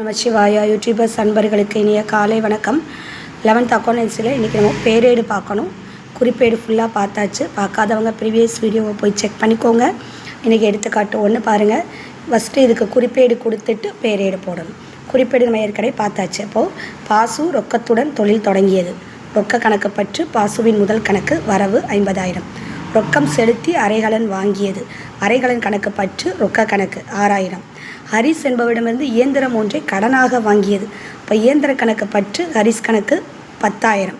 Namashivaya YouTubers அன்பர்களுக்கு இனிய காலை வணக்கம். லெவன்த் அக்கௌண்டன்ஸில் இன்றைக்கி நம்ம பேரேடு பார்க்கணும். குறிப்பேடு ஃபுல்லாக பார்த்தாச்சு. பார்க்காதவங்க ப்ரீவியஸ் வீடியோவை போய் செக் பண்ணிக்கோங்க. இன்றைக்கி எடுத்துக்காட்டு ஒன்று பாருங்கள் ஃபஸ்ட்டு இதுக்கு குறிப்பேடு கொடுத்துட்டு பேரேடு போடணும். குறிப்பேடு நம்ம ஏற்கனவே பார்த்தாச்சு. அப்போது பாசு ரொக்கத்துடன் தொழில் தொடங்கியது. ரொக்க கணக்கு பற்று பாசுவின் முதல் கணக்கு வரவு ஐம்பதாயிரம். ரொக்கம் செலுத்தி அரைகலன் வாங்கியது. அரைகலன் கணக்கு பற்று ரொக்க கணக்கு ஆறாயிரம். ஹரிஸ் என்பவரிடமிருந்து இயந்திரம் ஒன்றை கடனாக வாங்கியது. இப்போ இயந்திர கணக்கு பற்று ஹரிஸ் கணக்கு பத்தாயிரம்.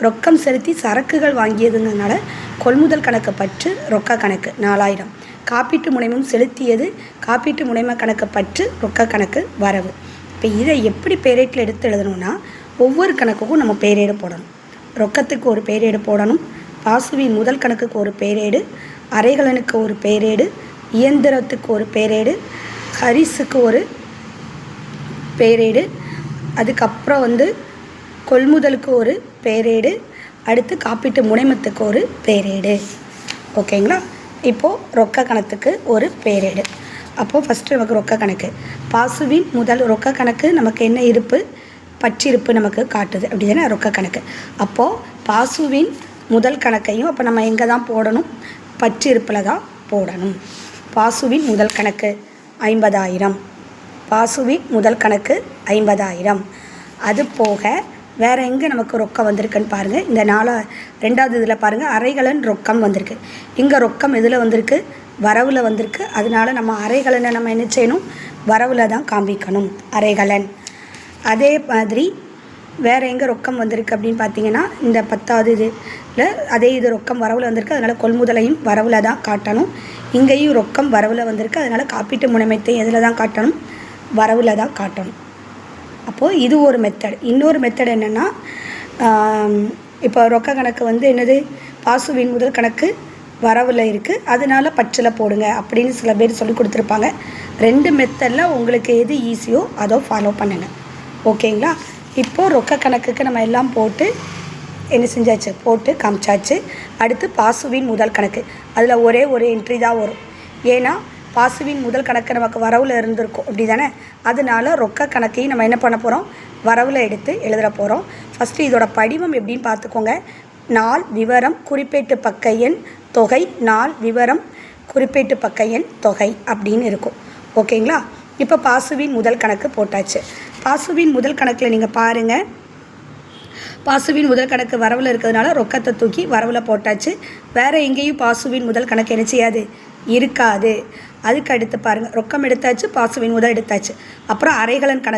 ரொக்கம் செலுத்தி சரக்குகள் வாங்கியதுங்கிறதுனால கொள்முதல் கணக்கு பற்று ரொக்க கணக்கு நாலாயிரம். காப்பீட்டு முனைமம் செலுத்தியது. காப்பீட்டு முனைம கணக்கு பற்று ரொக்க கணக்கு வரவு. இப்போ இதை எப்படி பேரேட்டில் எடுத்து எழுதணும்னா ஒவ்வொரு கணக்குக்கும் நம்ம பேரேடு போடணும். ரொக்கத்துக்கு ஒரு பேரேடு போடணும். பாசுவின் முதல் கணக்குக்கு ஒரு பேரேடு அரைகலனுக்கு ஒரு பேரேடு இயந்திரத்துக்கு ஒரு பேரேடு ஹரிஸுக்கு ஒரு பேரேடு அதுக்கப்புறம் வந்து கொள்முதலுக்கு ஒரு பேரேடு அடுத்து காப்பீட்டு முனைமத்துக்கு ஒரு பேரேடு. ஓகேங்களா? இப்போது ரொக்க கணத்துக்கு ஒரு பேரேடு. அப்போது ஃபஸ்ட்டு நமக்கு ரொக்க கணக்கு. பாசுவின் முதல் ரொக்க கணக்கு நமக்கு என்ன இருப்பு? பற்றிருப்பு நமக்கு காட்டுது. அப்படி தானே ரொக்க கணக்கு. அப்போது பாசுவின் முதல் கணக்கையும் அப்போ நம்ம எங்கே தான் போடணும்? பற்றிருப்பில் தான் போடணும். பாசுவின் முதல் கணக்கு ஐம்பதாயிரம். பாசுவின் முதல் கணக்கு ஐம்பதாயிரம். அது போக வேறு எங்கே நமக்கு ரொக்கம் வந்திருக்குன்னு பாருங்கள் இந்த நாலா ரெண்டாவது இதில் பாருங்கள் அரைகலன் ரொக்கம் வந்திருக்கு. இங்கே ரொக்கம் எதில் வந்திருக்கு? வரவில் வந்திருக்கு. அதனால நம்ம அரைகலனை நம்ம என்ன செய்யணும்? வரவில் தான் காண்பிக்கணும். அரைகலன் அதே மாதிரி வேறு எங்கே ரொக்கம் வந்திருக்கு அப்படின்னு பார்த்தீங்கன்னா இந்த பத்தாவது இதில் அதே இது ரொக்கம் வரவில் வந்திருக்கு. அதனால் கொள்முதலையும் வரவில் தான் காட்டணும். இங்கேயும் ரொக்கம் வரவில் வந்திருக்கு. அதனால் காப்பீட்டு முனைமத்தை எதில் தான் காட்டணும்? வரவில் தான் காட்டணும். அப்போது இது ஒரு மெத்தட் இன்னொரு மெத்தட் என்னென்னா இப்போ ரொக்க கணக்கு வந்து என்னது? பாசுவின் முதல் கணக்கு வரவில் இருக்குது அதனால பச்சில் போடுங்க அப்படின்னு சில பேர் சொல்லி கொடுத்துருப்பாங்க. ரெண்டு மெத்தடில் உங்களுக்கு எது ஈஸியோ அதோ ஃபாலோ பண்ணுங்கள் ஓகேங்களா இப்போது ரொக்க கணக்குக்கு நம்ம எல்லாம் போட்டு என்ன செஞ்சாச்சு? போட்டு காமிச்சாச்சு. அடுத்து பாசுவின் முதல் கணக்கு. அதில் ஒரே ஒரு என்ட்ரி தான் வரும். ஏன்னா பாசுவின் முதல் கணக்கு நமக்கு வரவில் இருந்திருக்கும். அப்படி தானே அதனால ரொக்க கணக்கையும் நம்ம என்ன பண்ண போகிறோம் வரவில் எடுத்து எழுதுகிற போகிறோம் ஃபஸ்ட்டு இதோட படிவம் எப்படின்னு பார்த்துக்கோங்க. நாள் விவரம் குறிப்பேட்டு பக்க எண் தொகை நாள் விவரம் குறிப்பேட்டு பக்க எண் தொகை அப்படின்னு இருக்கும். ஓகேங்களா? இப்போ பாசுவின் முதல் கணக்கு போட்டாச்சு. பாசுவின் முதல் கணக்கில் நீங்கள் பாருங்கள் பாசுவின் முதல் கணக்கு வரவில் இருக்கிறதுனால ரொக்கத்தை தூக்கி வரவில் போட்டாச்சு. வேறு எங்கேயும் பாசுவின் முதல் கணக்கு என்ன செய்யாது? இருக்காது. அதுக்கு அடுத்து பாருங்கள் ரொக்கம் எடுத்தாச்சு பாசுவின் முதல் எடுத்தாச்சு. அப்புறம் அரைகலன் கணக்கு